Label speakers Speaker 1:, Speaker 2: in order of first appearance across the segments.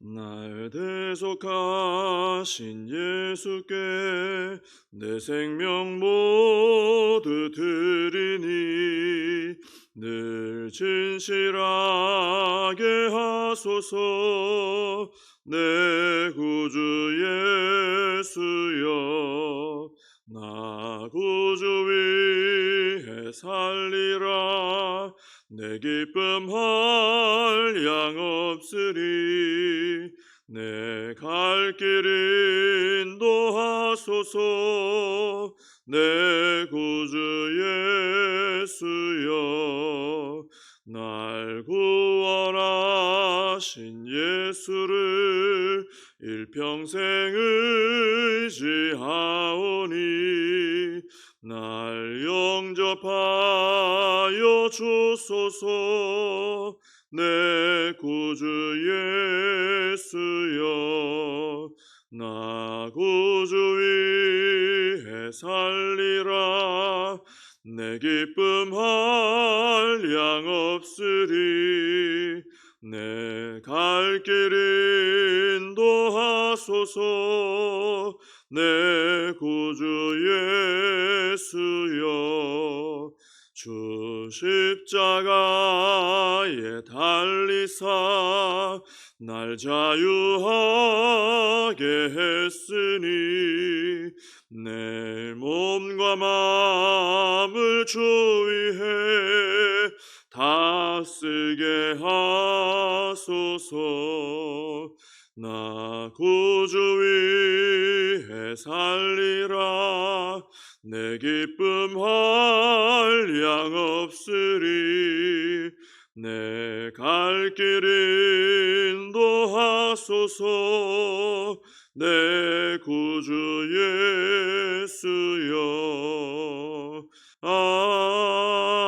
Speaker 1: 날 대속하신 예수께 내 생명 모두 드리니 늘 진실하게 하소서. 내 구주 예수여 나 구주 위해 살리라 내 기쁨 한량 없으리. 내 갈 길 인도하소서. 내 구주 예수여. 날 구원하신 예수를 일평생 의지하오니 날 영접하여 주소서. 내 구주 예수여 나 구주 위해 살리라. 내 기쁨 한량 없으리. 내 갈 길 인 도 하소서. 내 구주 예수여 주 십자가에 달리사 날 자유하게 했으니 내 몸과 마음을 주 위해 다 쓰게 하소서 나 구주 위해 살리라. 내 기쁨 한량 없으리. 내 갈 길 인도하소서. 내 구주 예수여. 아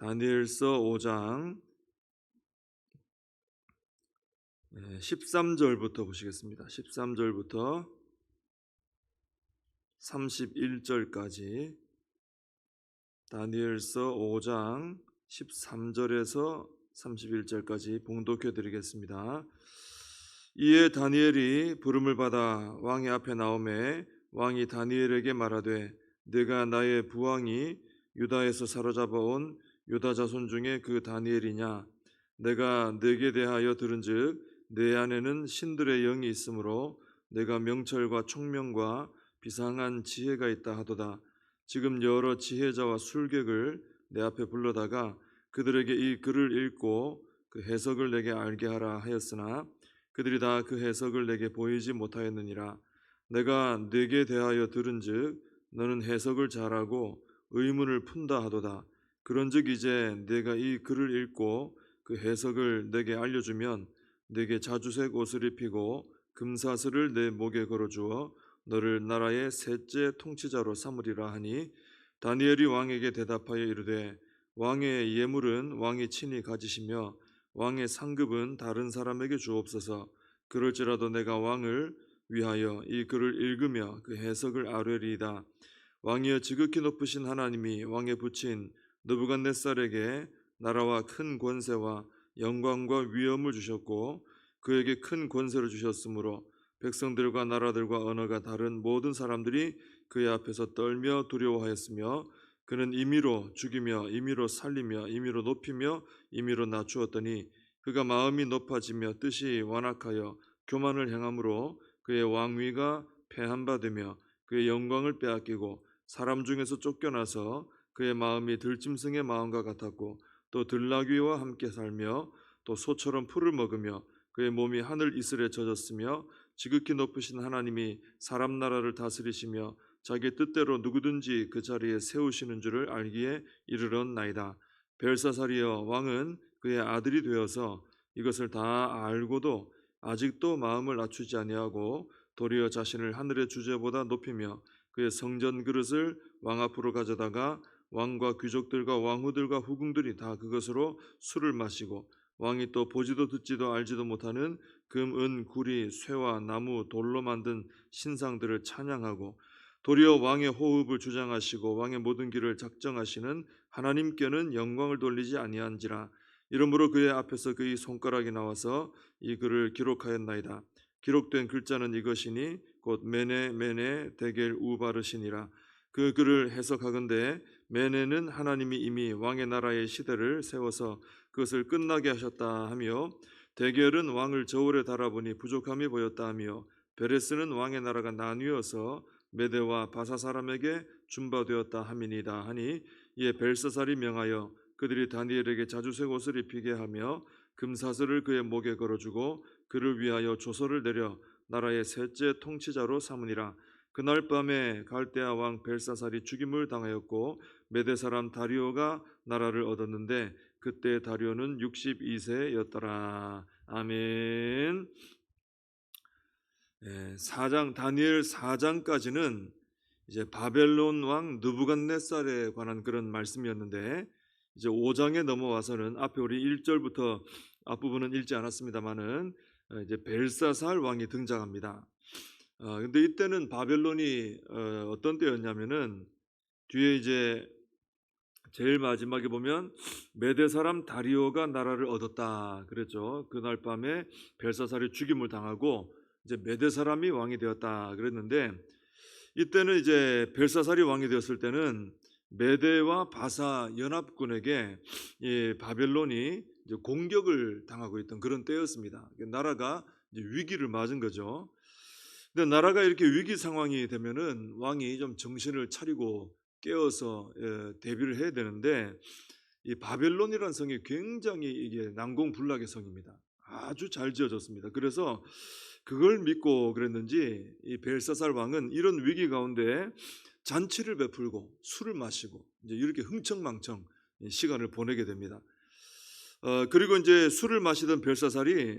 Speaker 1: 다니엘서 5장 13절부터 보시겠습니다. 13절부터 31절까지 다니엘서 5장 13절에서 31절까지 봉독해 드리겠습니다. 이에 다니엘이 부름을 받아 왕의 앞에 나오매 왕이 다니엘에게 말하되 내가 나의 부왕이 유다에서 사로잡아온 유다 자손 중에 그 다니엘이냐? 내가 내게 대하여 들은즉 내 안에는 신들의 영이 있으므로 내가 명철과 총명과 비상한 지혜가 있다 하도다. 지금 여러 지혜자와 술객을 내 앞에 불러다가 그들에게 이 글을 읽고 그 해석을 내게 알게 하라 하였으나 그들이 다 그 해석을 내게 보이지 못하였느니라. 내가 내게 대하여 들은즉 너는 해석을 잘하고 의문을 푼다 하도다 그런즉 이제 내가 이 글을 읽고 그 해석을 내게 알려주면 내게 자주색 옷을 입히고 금사슬을 내 목에 걸어주어 너를 나라의 셋째 통치자로 삼으리라 하니 다니엘이 왕에게 대답하여 이르되 왕의 예물은 왕이 친히 가지시며 왕의 상급은 다른 사람에게 주옵소서. 그럴지라도 내가 왕을 위하여 이 글을 읽으며 그 해석을 아뢰리이다. 왕이여 지극히 높으신 하나님이 왕에 붙인 느부갓네살에게 나라와 큰 권세와 영광과 위엄을 주셨고 그에게 큰 권세를 주셨으므로 백성들과 나라들과 언어가 다른 모든 사람들이 그의 앞에서 떨며 두려워하였으며 그는 임의로 죽이며 임의로 살리며 임의로 높이며 임의로 낮추었더니 그가 마음이 높아지며 뜻이 완악하여 교만을 행함으로 그의 왕위가 패한바 되며 그의 영광을 빼앗기고 사람 중에서 쫓겨나서 그의 마음이 들짐승의 마음과 같았고 또 들나귀와 함께 살며 또 소처럼 풀을 먹으며 그의 몸이 하늘 이슬에 젖었으며 지극히 높으신 하나님이 사람 나라를 다스리시며 자기 뜻대로 누구든지 그 자리에 세우시는 줄을 알기에 이르렀나이다. 벨사살이여 왕은 그의 아들이 되어서 이것을 다 알고도 아직도 마음을 낮추지 아니하고 도리어 자신을 하늘의 주제보다 높이며 그의 성전 그릇을 왕 앞으로 가져다가 왕과 귀족들과 왕후들과 후궁들이 다 그것으로 술을 마시고 왕이 또 보지도 듣지도 알지도 못하는 금, 은, 구리, 쇠와 나무, 돌로 만든 신상들을 찬양하고 도리어 왕의 호흡을 주장하시고 왕의 모든 길을 작정하시는 하나님께는 영광을 돌리지 아니한지라 이러므로 그의 앞에서 그의 손가락이 나와서 이 글을 기록하였나이다. 기록된 글자는 이것이니 곧 메네 메네 데겔 우바르시니라. 그 글을 해석하건대 메네는 하나님이 이미 왕의 나라의 시대를 세워서 그것을 끝나게 하셨다 하며 데겔은 왕을 저울에 달아보니 부족함이 보였다 하며 베레스는 왕의 나라가 나뉘어서 메대와 바사 사람에게 준바되었다 함이니이다 하니 이에 벨사살이 명하여 그들이 다니엘에게 자주색 옷을 입히게 하며 금사슬을 그의 목에 걸어주고 그를 위하여 조서를 내려 나라의 셋째 통치자로 삼으니라 그날 밤에 갈대아 왕 벨사살이 죽임을 당하였고 메대 사람 다리오가 나라를 얻었는데 그때 다리오는 62세였더라 아멘. 예, 4장 다니엘 4장까지는 이제 바벨론 왕 느부갓네살에 관한 그런 말씀이었는데 이제 5장에 넘어와서는 앞에 우리 1절부터 앞부분은 읽지 않았습니다만은 어, 이제 벨사살 왕이 등장합니다. 어, 근데 이때는 바벨론이 어, 어떤 때였냐면은 뒤에 이제 제일 마지막에 보면 메대 사람 다리오가 나라를 얻었다 그랬죠. 그날 밤에 벨사살이 죽임을 당하고 이제 메대 사람이 왕이 되었다 그랬는데 이때는 이제 벨사살이 왕이 되었을 때는 메대와 바사 연합군에게 이 바벨론이 공격을 당하고 있던 그런 때였습니다. 나라가 이제 위기를 맞은 거죠. 근데 나라가 이렇게 위기 상황이 되면은 왕이 좀 정신을 차리고 깨어서 예, 대비를 해야 되는데 이 바벨론이라는 성이 굉장히 이게 난공불락의 성입니다. 아주 잘 지어졌습니다. 그래서 그걸 믿고 그랬는지 이 벨사살 왕은 이런 위기 가운데 잔치를 베풀고 술을 마시고 이제 이렇게 흥청망청 시간을 보내게 됩니다. 어, 그리고 이제 술을 마시던 벨사살이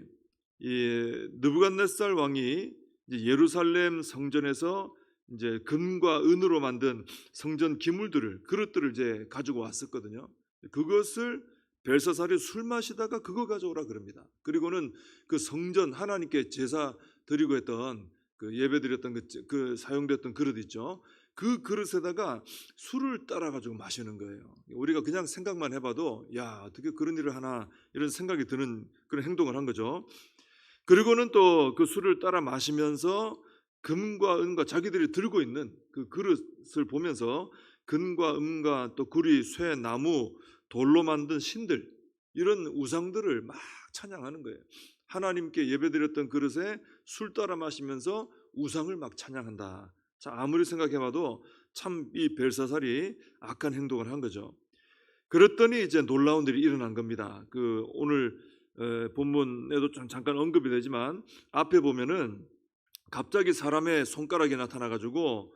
Speaker 1: 이 느부갓네살 왕이 예루살렘 성전에서 이제 금과 은으로 만든 성전 기물들을 그릇들을 이제 가지고 왔었거든요. 그것을 벨사살이 술 마시다가 그거 가져오라 그럽니다. 그리고는 그 성전 하나님께 제사 드리고 했던 그 예배 드렸던 그, 그 사용됐던 그릇 있죠. 그 그릇에다가 술을 따라 가지고 마시는 거예요. 우리가 그냥 생각만 해봐도 야 어떻게 그런 일을 하나 이런 생각이 드는 그런 행동을 한 거죠. 그리고는 또 그 술을 따라 마시면서 금과 은과 자기들이 들고 있는 그 그릇을 보면서 금과 은과 또 구리, 쇠, 나무, 돌로 만든 신들 이런 우상들을 막 찬양하는 거예요. 하나님께 예배드렸던 그릇에 술 따라 마시면서 우상을 막 찬양한다. 자, 아무리 생각해봐도 참 이 벨사살이 악한 행동을 한 거죠. 그랬더니 이제 놀라운 일이 일어난 겁니다. 그 오늘 본문에도 좀 잠깐 언급이 되지만 앞에 보면은 갑자기 사람의 손가락이 나타나 가지고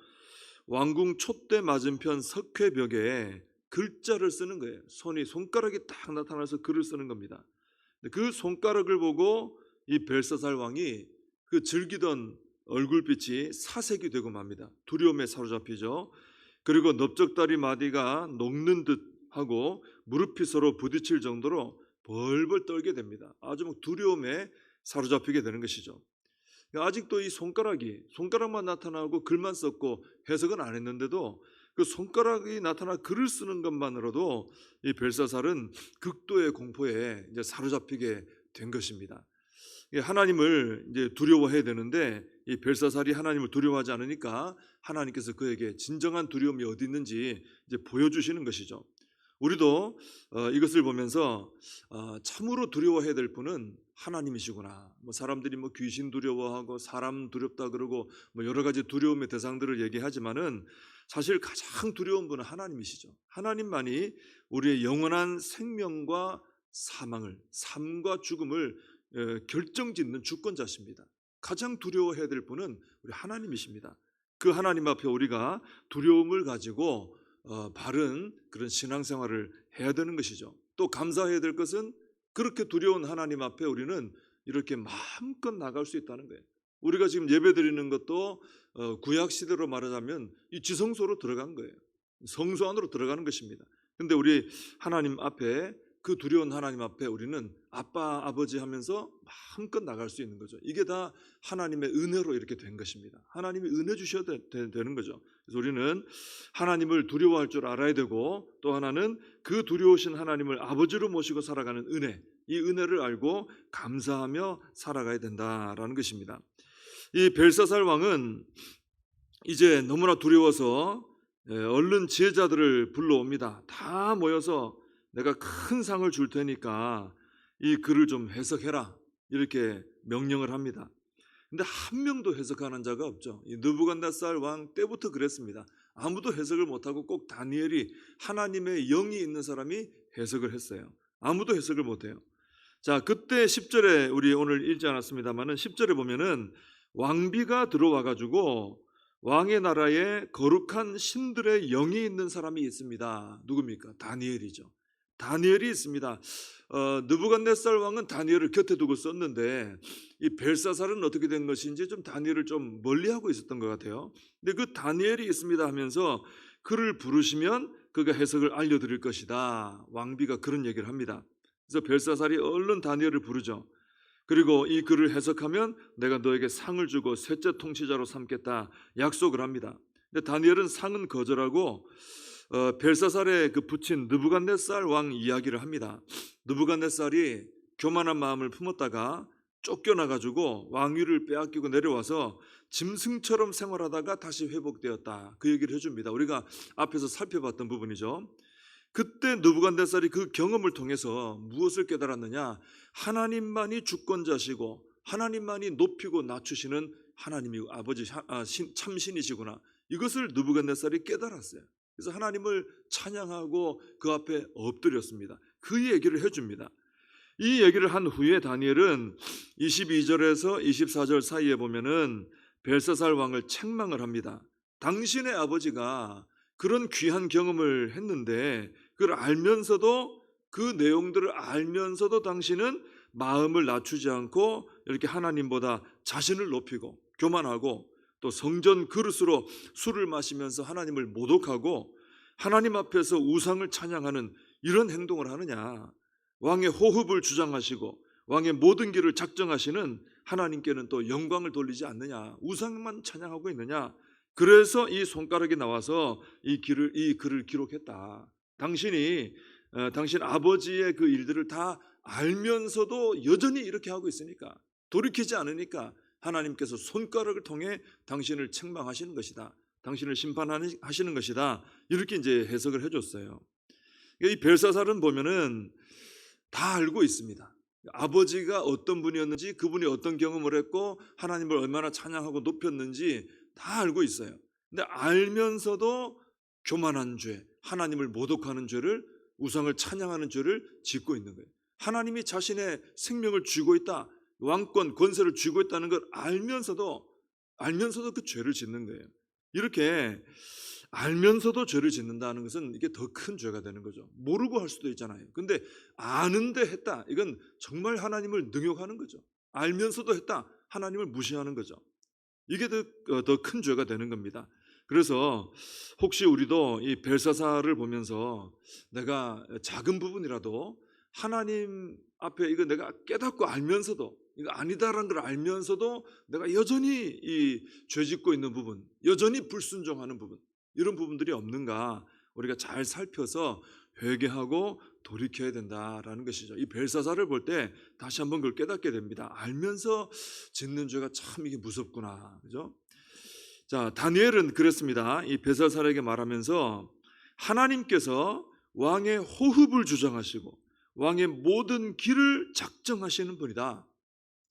Speaker 1: 왕궁 촛대 맞은편 석회벽에 글자를 쓰는 거예요. 손이 손가락이 딱 나타나서 글을 쓰는 겁니다. 그 손가락을 보고 이 벨사살 왕이 그 즐기던 얼굴빛이 사색이 되고 맙니다. 두려움에 사로잡히죠. 그리고 넓적다리 마디가 녹는 듯 하고 무릎이 서로 부딪힐 정도로 벌벌 떨게 됩니다. 아주 막 두려움에 사로잡히게 되는 것이죠. 아직도 이 손가락이 손가락만 나타나고 글만 썼고 해석은 안 했는데도 그 손가락이 나타나 글을 쓰는 것만으로도 이 벨사살은 극도의 공포에 이제 사로잡히게 된 것입니다. 하나님을 이제 두려워해야 되는데 이 벨사살이 하나님을 두려워하지 않으니까 하나님께서 그에게 진정한 두려움이 어디 있는지 이제 보여주시는 것이죠. 우리도 어, 이것을 보면서 어, 참으로 두려워해야 될 분은 하나님이시구나. 뭐 사람들이 뭐 귀신 두려워하고 사람 두렵다 그러고 뭐 여러 가지 두려움의 대상들을 얘기하지만은 사실 가장 두려운 분은 하나님이시죠. 하나님만이 우리의 영원한 생명과 사망을 삶과 죽음을 어, 결정짓는 주권자십니다. 가장 두려워해야 될 분은 우리 하나님이십니다. 그 하나님 앞에 우리가 두려움을 가지고 어, 바른 그런 신앙생활을 해야 되는 것이죠. 또 감사해야 될 것은 그렇게 두려운 하나님 앞에 우리는 이렇게 마음껏 나갈 수 있다는 거예요. 우리가 지금 예배 드리는 것도 어, 구약 시대로 말하자면 이 지성소로 들어간 거예요. 성소 안으로 들어가는 것입니다. 근데 우리 하나님 앞에 그 두려운 하나님 앞에 우리는 아빠 아버지 하면서 마음껏 나갈 수 있는 거죠. 이게 다 하나님의 은혜로 이렇게 된 것입니다. 하나님이 은혜 주셔야 되, 는 거죠. 그래서 우리는 하나님을 두려워할 줄 알아야 되고 또 하나는 그 두려우신 하나님을 아버지로 모시고 살아가는 은혜, 이 은혜를 알고 감사하며 살아가야 된다라는 것입니다. 이 벨사살 왕은 이제 너무나 두려워서 예, 얼른 지혜자들을 불러옵니다. 다 모여서 내가 큰 상을 줄 테니까 이 글을 좀 해석해라. 이렇게 명령을 합니다. 근데 한 명도 해석하는 자가 없죠. 이 느부갓네살 왕 때부터 그랬습니다. 아무도 해석을 못하고 꼭 다니엘이 하나님의 영이 있는 사람이 해석을 했어요. 아무도 해석을 못해요. 자, 그때 10절에 우리 오늘 읽지 않았습니다만은 10절에 보면은 왕비가 들어와 가지고 왕의 나라에 거룩한 신들의 영이 있는 사람이 있습니다. 누굽니까? 다니엘이죠. 다니엘이 있습니다. 어, 느부갓네살 왕은 다니엘을 곁에 두고 썼는데 이 벨사살은 어떻게 된 것인지 좀 다니엘을 좀 멀리하고 있었던 것 같아요. 근데 그 다니엘이 있습니다 하면서 그를 부르시면 그가 해석을 알려드릴 것이다. 왕비가 그런 얘기를 합니다. 그래서 벨사살이 얼른 다니엘을 부르죠. 그리고 이 글을 해석하면 내가 너에게 상을 주고 셋째 통치자로 삼겠다 약속을 합니다. 근데 다니엘은 상은 거절하고 어, 벨사살의 그 부친 느부갓네살 왕 이야기를 합니다. 느부갓네살이 교만한 마음을 품었다가 쫓겨나 가지고 왕위를 빼앗기고 내려와서 짐승처럼 생활하다가 다시 회복되었다. 그 얘기를 해줍니다. 우리가 앞에서 살펴봤던 부분이죠. 그때 느부갓네살이 그 경험을 통해서 무엇을 깨달았느냐? 하나님만이 주권자시고 하나님만이 높이고 낮추시는 하나님이 아버지 아, 참신이시구나. 이것을 느부갓네살이 깨달았어요. 그래서 하나님을 찬양하고 그 앞에 엎드렸습니다. 그 얘기를 해줍니다. 이 얘기를 한 후에 다니엘은 22절에서 24절 사이에 보면은 벨사살 왕을 책망을 합니다. 당신의 아버지가 그런 귀한 경험을 했는데 그걸 알면서도 그 내용들을 알면서도 당신은 마음을 낮추지 않고 이렇게 하나님보다 자신을 높이고 교만하고 또 성전 그릇으로 술을 마시면서 하나님을 모독하고 하나님 앞에서 우상을 찬양하는 이런 행동을 하느냐. 왕의 호흡을 주장하시고 왕의 모든 길을 작정하시는 하나님께는 또 영광을 돌리지 않느냐. 우상만 찬양하고 있느냐. 그래서 이 손가락이 나와서 이 길을 이 글을 기록했다. 당신이 어, 당신 아버지의 그 일들을 다 알면서도 여전히 이렇게 하고 있으니까 돌이키지 않으니까 하나님께서 손가락을 통해 당신을 책망하시는 것이다. 당신을 심판하시는 것이다. 이렇게 이제 해석을 해줬어요. 이 벨사살은 보면은 다 알고 있습니다. 아버지가 어떤 분이었는지, 그분이 어떤 경험을 했고, 하나님을 얼마나 찬양하고 높였는지 다 알고 있어요. 근데 알면서도 교만한 죄, 하나님을 모독하는 죄를, 우상을 찬양하는 죄를 짓고 있는 거예요. 하나님이 자신의 생명을 쥐고 있다. 왕권 권세를 쥐고 있다는 걸 알면서도 알면서도 그 죄를 짓는 거예요. 이렇게 알면서도 죄를 짓는다는 것은 이게 더 큰 죄가 되는 거죠. 모르고 할 수도 있잖아요. 근데 아는데 했다. 이건 정말 하나님을 능욕하는 거죠. 알면서도 했다. 하나님을 무시하는 거죠. 이게 더큰 어, 죄가 되는 겁니다. 그래서 혹시 우리도 이 벨사사를 보면서 내가 작은 부분이라도 하나님 앞에 이거 내가 깨닫고 알면서도 이거 아니다라는 걸 알면서도 내가 여전히 이 죄짓고 있는 부분, 여전히 불순종하는 부분, 이런 부분들이 없는가 우리가 잘 살펴서 회개하고 돌이켜야 된다라는 것이죠. 이 벨사사를 볼 때 다시 한번 그걸 깨닫게 됩니다. 알면서 짓는 죄가 참 이게 무섭구나. 그죠? 자, 다니엘은 그랬습니다. 이 벨사사에게 말하면서 하나님께서 왕의 호흡을 주장하시고 왕의 모든 길을 작정하시는 분이다.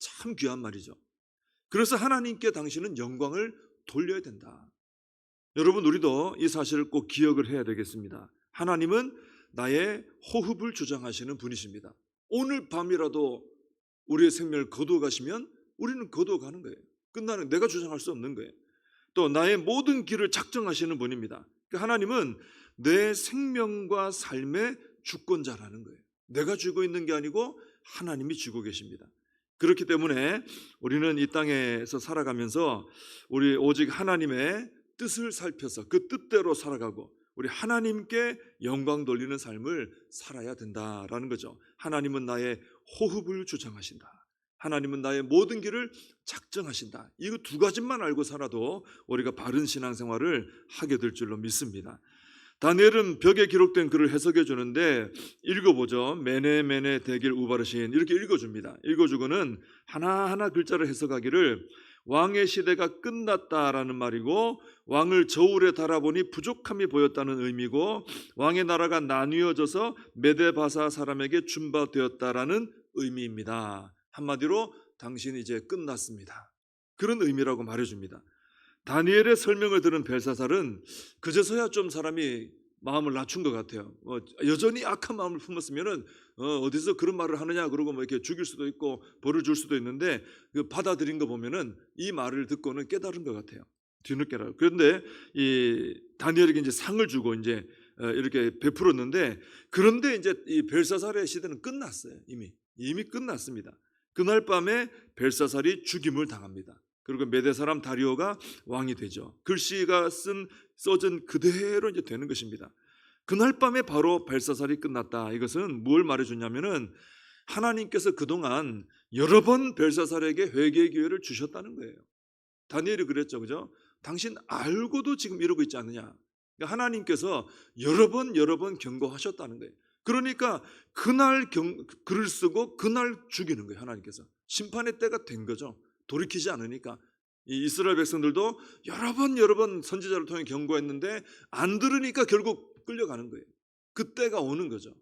Speaker 1: 참 귀한 말이죠. 그래서 하나님께 당신은 영광을 돌려야 된다. 여러분 우리도 이 사실을 꼭 기억을 해야 되겠습니다. 하나님은 나의 호흡을 주장하시는 분이십니다. 오늘 밤이라도 우리의 생명을 거두어 가시면 우리는 거두어 가는 거예요. 끝나는 내가 주장할 수 없는 거예요. 또 나의 모든 길을 작정하시는 분입니다. 그러니까 하나님은 내 생명과 삶의 주권자라는 거예요. 내가 쥐고 있는 게 아니고 하나님이 쥐고 계십니다. 그렇기 때문에 우리는 이 땅에서 살아가면서 우리 오직 하나님의 뜻을 살펴서 그 뜻대로 살아가고 우리 하나님께 영광 돌리는 삶을 살아야 된다라는 거죠. 하나님은 나의 호흡을 주장하신다. 하나님은 나의 모든 길을 작정하신다. 이거 두 가지만 알고 살아도 우리가 바른 신앙생활을 하게 될 줄로 믿습니다. 다니엘은 벽에 기록된 글을 해석해 주는데 읽어보죠. 메네 메네 대길 우바르신 이렇게 읽어줍니다. 읽어주고는 하나하나 글자를 해석하기를 왕의 시대가 끝났다라는 말이고 왕을 저울에 달아보니 부족함이 보였다는 의미고 왕의 나라가 나뉘어져서 메데바사 사람에게 준바되었다라는 의미입니다. 한마디로 당신이 이제 끝났습니다. 그런 의미라고 말해줍니다. 다니엘의 설명을 들은 벨사살은 그제서야 좀 사람이 마음을 낮춘 것 같아요. 어, 여전히 악한 마음을 품었으면은 어, 디서 그런 말을 하느냐 그러고 뭐 이렇게 죽일 수도 있고 벌을 줄 수도 있는데 그 받아들인 거 보면은 이 말을 듣고는 깨달은 것 같아요. 뒤늦게라. 그런데 이 다니엘에게 이제 상을 주고 이제 어, 이렇게 베풀었는데 그런데 이제 이 벨사살의 시대는 끝났어요. 이미 이미 끝났습니다. 그날 밤에 벨사살이 죽임을 당합니다. 그리고 메대 사람 다리오가 왕이 되죠. 글씨가 쓴 써진 그대로 이제 되는 것입니다. 그날 밤에 바로 벨사살이 끝났다. 이것은 뭘 말해주냐면은 하나님께서 그동안 여러 번 벨사살에게 회개의 기회를 주셨다는 거예요. 다니엘이 그랬죠, 그죠? 당신 알고도 지금 이러고 있지 않느냐? 그러니까 하나님께서 여러 번 여러 번 경고하셨다는 거예요. 그러니까 그날 경, 글을 쓰고 그날 죽이는 거예요, 하나님께서. 심판의 때가 된 거죠. 돌이키지 않으니까 이 이스라엘 백성들도 여러 번 여러 번 선지자를 통해 경고했는데 안 들으니까 결국 끌려가는 거예요. 그때가 오는 거죠.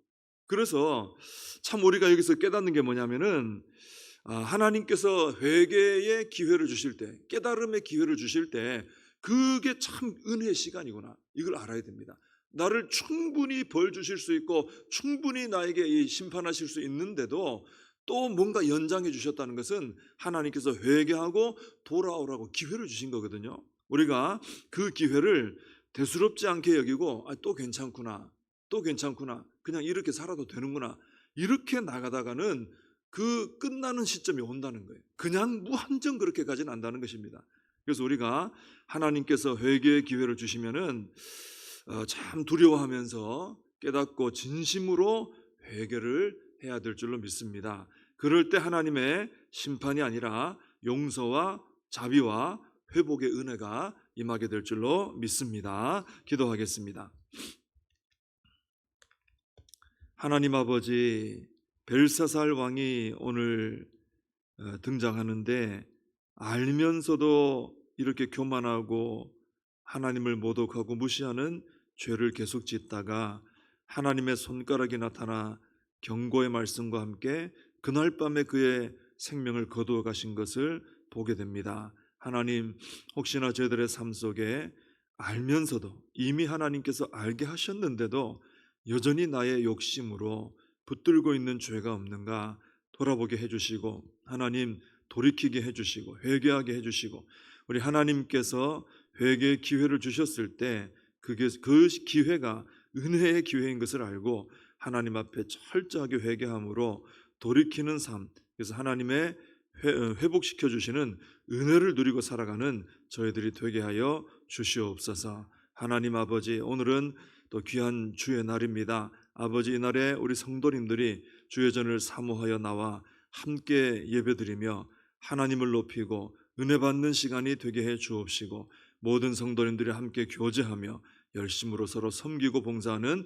Speaker 1: 그래서 참 우리가 여기서 깨닫는 게 뭐냐면은 아, 하나님께서 회개의 기회를 주실 때, 깨달음의 기회를 주실 때 그게 참 은혜의 시간이구나. 이걸 알아야 됩니다. 나를 충분히 벌 주실 수 있고 충분히 나에게 이 심판하실 수 있는데도 또 뭔가 연장해 주셨다는 것은 하나님께서 회개하고 돌아오라고 기회를 주신 거거든요. 우리가 그 기회를 대수롭지 않게 여기고 아, 또 괜찮구나. 또 괜찮구나. 그냥 이렇게 살아도 되는구나. 이렇게 나가다가는 그 끝나는 시점이 온다는 거예요. 그냥 무한정 그렇게 가지는 않다는 것입니다. 그래서 우리가 하나님께서 회개의 기회를 주시면은 어, 참 두려워하면서 깨닫고 진심으로 회개를 해야 될 줄로 믿습니다. 그럴 때 하나님의 심판이 아니라 용서와 자비와 회복의 은혜가 임하게 될 줄로 믿습니다. 기도하겠습니다. 하나님 아버지 벨사살 왕이 오늘 어, 등장하는데 알면서도 이렇게 교만하고 하나님을 모독하고 무시하는 죄를 계속 짓다가 하나님의 손가락이 나타나 경고의 말씀과 함께 그날 밤에 그의 생명을 거두어 가신 것을 보게 됩니다. 하나님, 혹시나 저희들의 삶 속에 알면서도 이미 하나님께서 알게 하셨는데도 여전히 나의 욕심으로 붙들고 있는 죄가 없는가 돌아보게 해주시고 하나님 돌이키게 해주시고 회개하게 해주시고 우리 하나님께서 회개의 기회를 주셨을 때 그게 그 기회가 은혜의 기회인 것을 알고 하나님 앞에 철저하게 회개함으로 돌이키는 삶 그래서 하나님의 어, 회복시켜 주시는 은혜를 누리고 살아가는 저희들이 되게 하여 주시옵소서. 하나님 아버지 오늘은 또 귀한 주의 날입니다. 아버지 이 날에 우리 성도님들이 주의 전을 사모하여 나와 함께 예배드리며 하나님을 높이고 은혜 받는 시간이 되게 해 주옵시고 모든 성도님들이 함께 교제하며 열심으로 서로 섬기고 봉사하는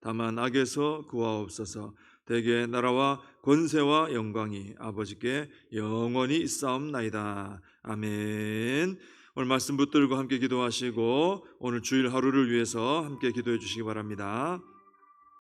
Speaker 1: 다만 악에서 구하옵소서. 대개 나라와 권세와 영광이 아버지께 영원히 있사옵나이다. 아멘. 오늘 말씀 붙들고 함께 기도하시고 오늘 주일 하루를 위해서 함께 기도해 주시기 바랍니다.